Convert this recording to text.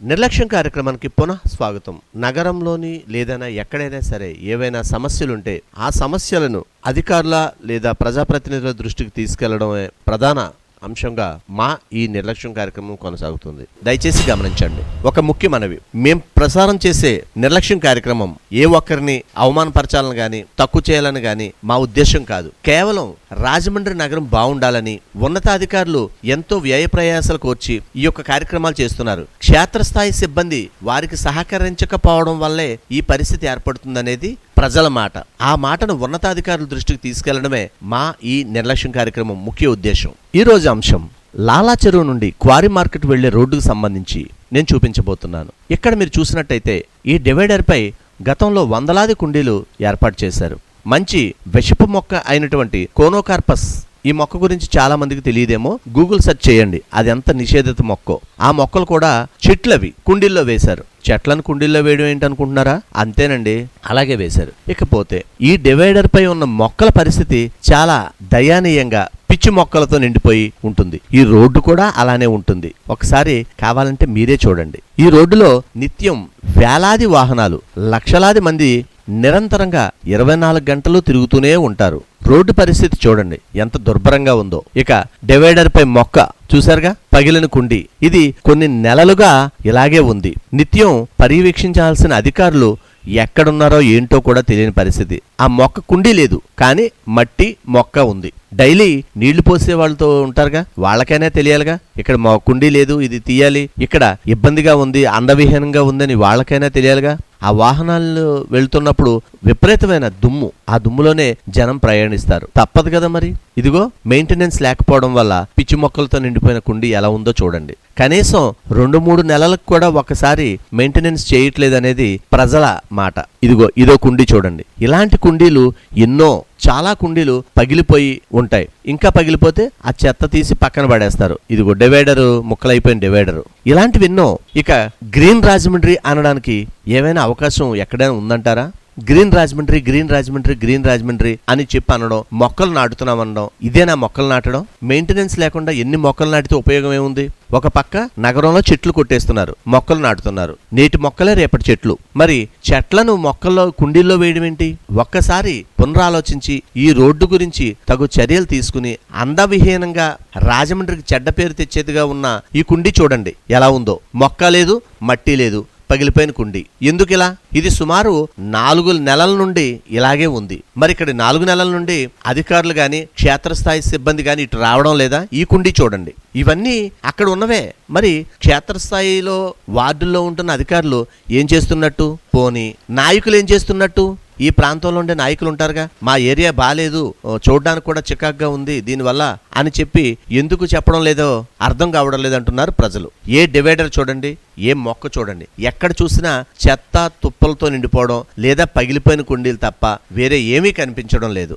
నిర్లక్ష్యం కార్యక్రమానికి పునః స్వాగతం. నగరంలోని లేదైనా ఎక్కడైనా సరే ఏవైనా సమస్యలుంటే ఆ సమస్యలను అధికారుల లేదా ప్రజాప్రతినిధుల దృష్టికి తీసుకెళ్ళడమే ప్రధాన అంశంగా మా ఈ నిర్లక్ష్యం కార్యక్రమం కొనసాగుతుంది. దయచేసి గమనించండి. ఒక ముఖ్య మనవి. మేం ప్రసారం చేసే నిర్లక్ష్యం కార్యక్రమం ఏ ఒక్కరిని అవమానపరచాలని గాని తక్కువ చేయాలని గాని మా ఉద్దేశం కాదు. కేవలం రాజమండ్రి నగరం బాగుండాలని ఉన్నతాధికారులు ఎంతో వ్యయ ప్రయాసాలు కోర్చి ఈ యొక్క కార్యక్రమాలు చేస్తున్నారు. క్షేత్రస్థాయి సిబ్బంది వారికి సహకరించకపోవడం వల్లే ఈ పరిస్థితి ఏర్పడుతుందనేది ప్రజల మాట. ఆ మాటను ఉన్నతాధికారుల దృష్టికి తీసుకెళ్ళడమే మా ఈ నిర్లక్ష్యం కార్యక్రమం ముఖ్య ఉద్దేశం. ఈ రోజు అంశం లాలా చెరువు నుండి క్వారీ మార్కెట్ వెళ్ళే రోడ్డుకు సంబంధించి నేను చూపించబోతున్నాను. ఇక్కడ మీరు చూసినట్టయితే ఈ డివైడర్పై గతంలో వందలాది కుండీలు ఏర్పాటు చేశారు. మంచి విషపు మొక్క అయినటువంటి కోనోకార్పస్ ఈ మొక్క గురించి చాలా మందికి తెలియదేమో గూగుల్ సెర్చ్ చేయండి. అది ఎంత నిషేధిత మొక్కో. ఆ మొక్కలు కూడా చెట్లవి కుండీల్లో వేశారు. చెట్లను కుండీల్లో వేయడం ఏంటనుకుంటున్నారా? అంతేనండి అలాగే వేశారు. ఇకపోతే ఈ డివైడర్ పై ఉన్న మొక్కల పరిస్థితి చాలా దయానీయంగా పిచ్చి మొక్కలతో నిండిపోయి ఉంటుంది. ఈ రోడ్డు కూడా అలానే ఉంటుంది. ఒకసారి కావాలంటే మీరే చూడండి. ఈ రోడ్డులో నిత్యం వేలాది వాహనాలు లక్షలాది మంది నిరంతరంగా ఇరవై నాలుగు గంటలు తిరుగుతూనే ఉంటారు. రోడ్డు పరిస్థితి చూడండి. ఎంత దుర్భరంగా ఉందో. ఇక డివైడర్ పై మొక్క చూసారుగా పగిలిన కుండి. ఇది కొన్ని నెలలుగా ఇలాగే ఉంది. నిత్యం పర్యవేక్షించాల్సిన అధికారులు ఎక్కడున్నారో ఏంటో కూడా తెలియని పరిస్థితి. ఆ మొక్క కుండీ లేదు కానీ మట్టి మొక్క ఉంది. డైలీ నీళ్ళు పోసే వాళ్ళతో ఉంటారుగా? వాళ్ళకైనా తెలియాలిగా? ఇక్కడ మా కుండీ లేదు ఇది తీయాలి. ఇక్కడ ఇబ్బందిగా ఉంది అందవిహీనంగా ఉందని వాళ్ళకైనా తెలియాలిగా? ఆ వాహనాలు వెళ్తున్నప్పుడు విపరీతమైన దుమ్ము. ఆ దుమ్ములోనే జనం ప్రయాణిస్తారు. తప్పదు కదా మరి? ఇదిగో మెయింటెనెన్స్ లేకపోవడం వల్ల పిచ్చి మొక్కలతో నిండిపోయిన కుండీ ఎలా ఉందో చూడండి. కనీసం రెండు మూడు నెలలకు కూడా ఒకసారి మెయింటెనెన్స్ చేయట్లేదు అనేది ప్రజల మాట. ఇదిగో ఇదో కుండీ చూడండి. ఇలాంటి కుండీలు ఎన్నో చాలా కుండీలు పగిలిపోయి ఉంటాయి. ఇంకా పగిలిపోతే ఆ చెత్త తీసి పక్కన పడేస్తారు. ఇదిగో డివైడరు ముక్కలైపోయిన డివైడరు ఇలాంటివి ఎన్నో. ఇక గ్రీన్ రాజమండ్రి అనడానికి ఏమైనా అవకాశం ఎక్కడైనా ఉందంటారా? Green Rajahmundry green Rajahmundry green Rajahmundry అని చెప్పి అనడం మొక్కలు నాటుతున్నాం అనడం ఇదేనా మొక్కలు నాటడం? మెయింటెనెన్స్ లేకుండా ఎన్ని మొక్కలు నాటితే ఉపయోగం ఏముంది? ఒక పక్క నగరంలో చెట్లు కొట్టేస్తున్నారు మొక్కలు నాటుతున్నారు. నేటి మొక్కలే రేపటి చెట్లు. మరి చెట్లను మొక్కల్లో కుండీల్లో వేయడం ఏంటి? ఒక్కసారి పునరాలోచించి ఈ రోడ్డు గురించి తగు చర్యలు తీసుకుని అందవిహీనంగా రాజమండ్రికి చెడ్డ పేరు తెచ్చేదిగా ఉన్న ఈ కుండీ చూడండి ఎలా ఉందో. మొక్క లేదు మట్టి లేదు. పగిలిపోయిన కుండి. ఎందుకు ఇలా ఇది సుమారు నాలుగు నెలల నుండి ఇలాగే ఉంది. మరి ఇక్కడ నాలుగు నెలల నుండి అధికారులు గాని క్షేత్రస్థాయి సిబ్బంది గాని ఇటు రావడం లేదా? ఈ కుండి చూడండి. ఇవన్నీ అక్కడ ఉన్నవే. మరి క్షేత్రస్థాయిలో వార్డుల్లో ఉంటున్న అధికారులు ఏం చేస్తున్నట్టు? పోని నాయకులు ఏం చేస్తున్నట్టు? ఈ ప్రాంతంలో ఉండే నాయకులు ఉంటారుగా. మా ఏరియా బాగాలేదు చూడడానికి కూడా చికాగ్గా ఉంది. దీనివల్ల అని చెప్పి ఎందుకు చెప్పడం లేదో అర్థం కావడం లేదంటున్నారు ప్రజలు. ఏ డివైడర్ చూడండి ఏ మొక్క చూడండి. ఎక్కడ చూసినా చెత్త తుప్పలతో నిండిపోవడం లేదా పగిలిపోయిన కుండీలు తప్ప వేరే ఏమీ కనిపించడం లేదు.